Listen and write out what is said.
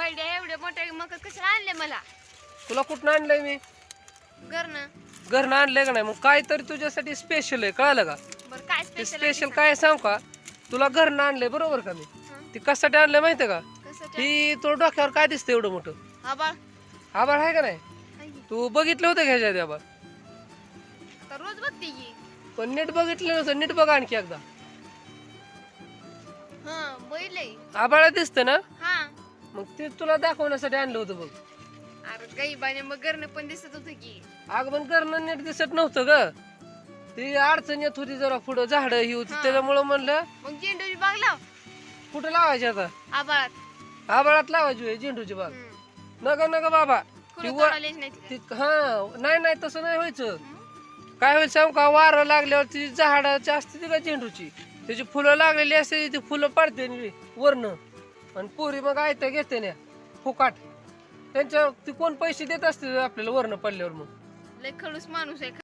बैड्या एवढ्या मोठ्या मग कशाला आणले मला? तुला कुठं आणलंय मी? घरनं. घरनं आणलंय का नाही? मग काय तरी तुझ्यासाठी स्पेशल आहे कळालं का? बरं काय ते स्पेशल स्पेशल काय सांग का? तुला घरनं आणलंय बरोबर का मी? ती कशासाठी आणलंय माहितीये का? कसं ही तो डोक्यावर काय दिसतं एवढं मोठं? हा बाळ आभाळ आहे का नाही. तू बघितलं होतं घ्यायच्या आधी आभाळ आता रोज बघते की. पण नीट बघितलं नव्हतं नीट बघ आणखी एकदा. हा बैल आभाळ दिसतं ना? मग ते तुला दाखवण्यासाठी आणलं होतं बघ. अरे गाईबाने मग घरनं पण दिसत होत की. आग पण करणं नीट दिसत नव्हतं ग. ती अडचण येत होती जरा पुढं झाड ही होती हा. त्याच्यामुळं म्हणलं मग झेंडूची बाग लाव. कुठं लावायची आता? आबाळात. आबाळात लावायची होय झेंडूची बाग. हम्म. नका नका बाबा ती नाही हा नाही नाही तसं नाही व्हायचं. हम्म. काय होईल सांग का? वारं लागल्यावर ती झाडाची असते ती का झेंडूची? त्याची फुलं लागलेली असते ती फुलं पडते वरनं. आणि पोरी मग आयत्या घेते ना फुकाट. त्यांच्या ती कोण पैसे देत असते आपल्याला वरण पडल्यावर मग. लय खडूस माणूस आहे.